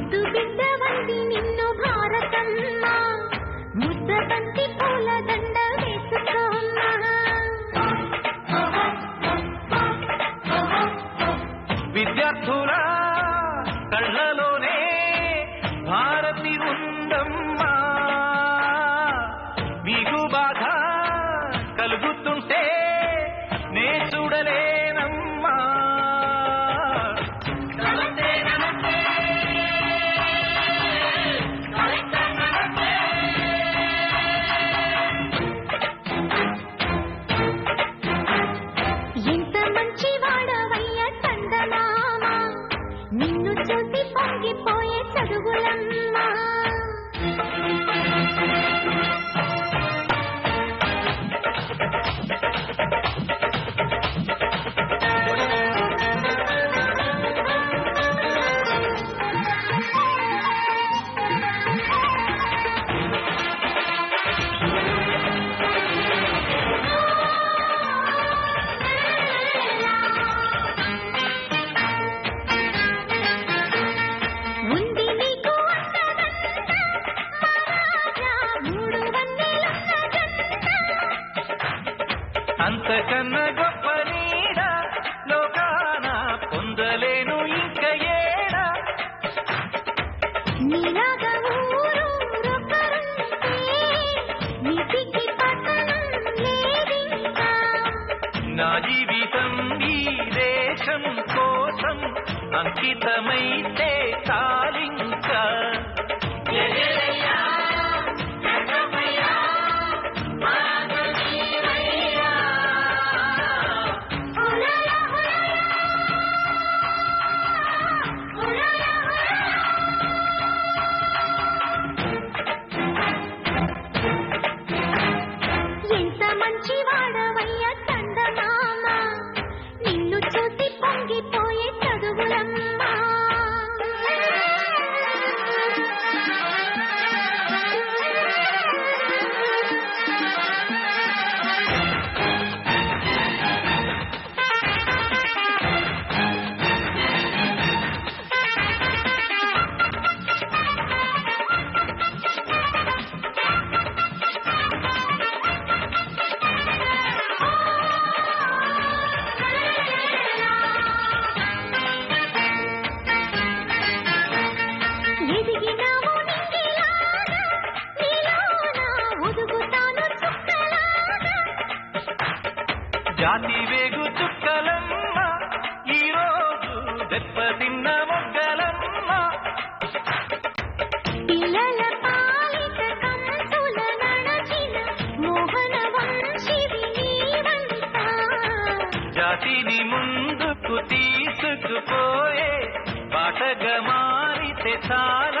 with పొంగిపోయే చదువులన్నీ అంతకన్న గొప్ప నీడ? లోకాన పొందలేను ఇంక ఏడా? నా జీవితం ఈ దేశం కోసం అంకితమైతే చాలింకా. జాతి వేగు చుక్కలమ్మ ఈరోజు దెబ్బతిన్న మొగ్గలమ్మ. జాతిని ముందుకు తీసుకుపోయే పాటగ మారితే సారి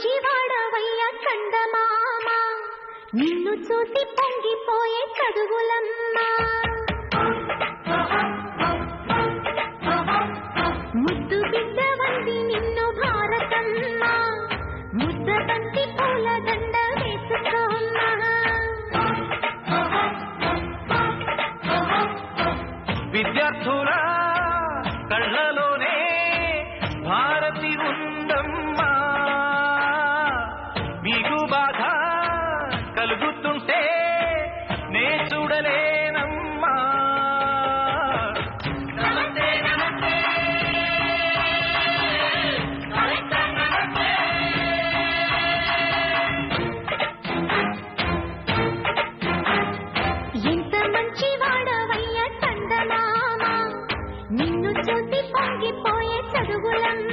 మంచివాడవయ్య చందమామ. నిన్ను చూసి పొంగిపోయే చదువులమ్మ చూడలేనమ్మా. నమస్తే నమస్తే. ఎంత మంచి వాడవయ్య చందమామ. నిన్ను చూసి పొంగిపోయే చదువులమ్మా.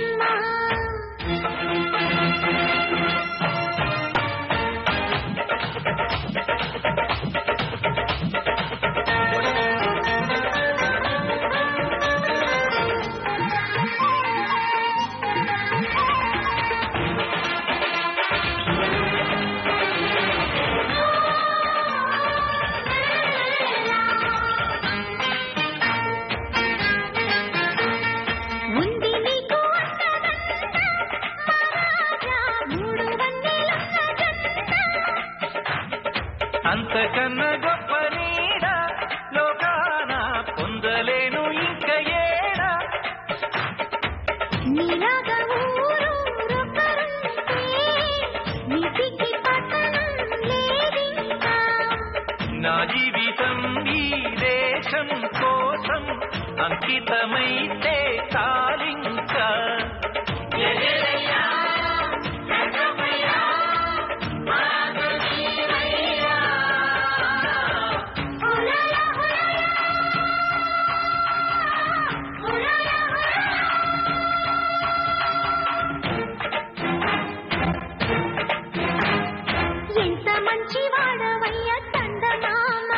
మంచి వాడవయ్య చందమామ.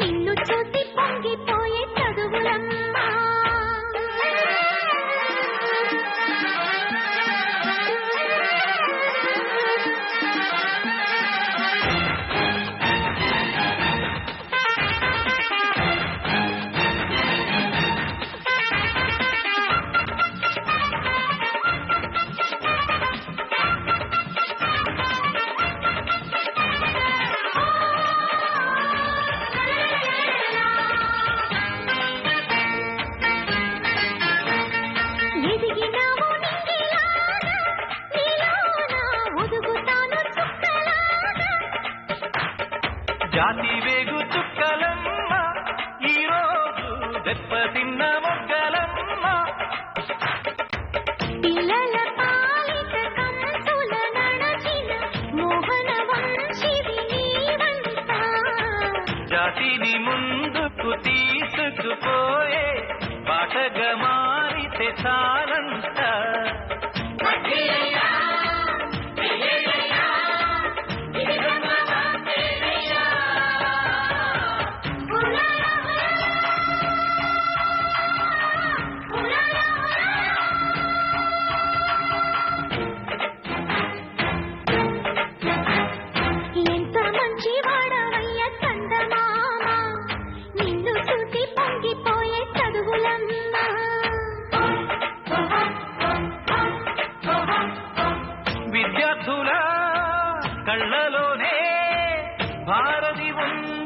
నిన్ను చూసి పొంగిపోయే జాతి వేగు చుక్కలమ్మ ఈ రోజు దెబ్బతిన్న మొగ్గలమ్మ. పిల్లల పాలిట కంసుల నడచిన మోహన వంశివి జాతిని ముందుకు తీసుకుపోయే బాటగా మారితే చాలంట విద్యార్థుల కళ్ళలోనే భారతి ఉంది.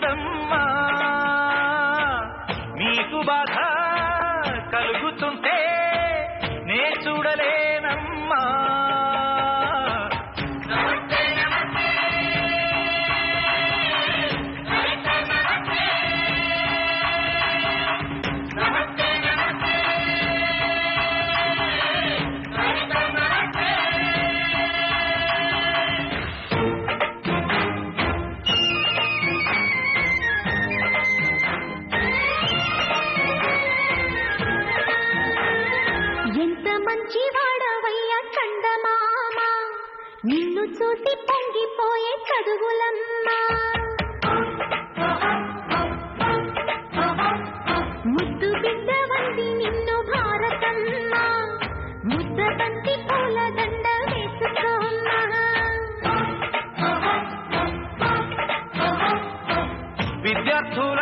ఎంత మంచి వాడవయ్య చందమామ? నిన్ను చూసి పొంగిపోయే చదువులమ్మా ముద్దు బిడ్డ వంది నిన్ను భారతమ్మ. ముద్ద బంతి పూల దండ వేసుకోమ్మా. విద్యార్థుల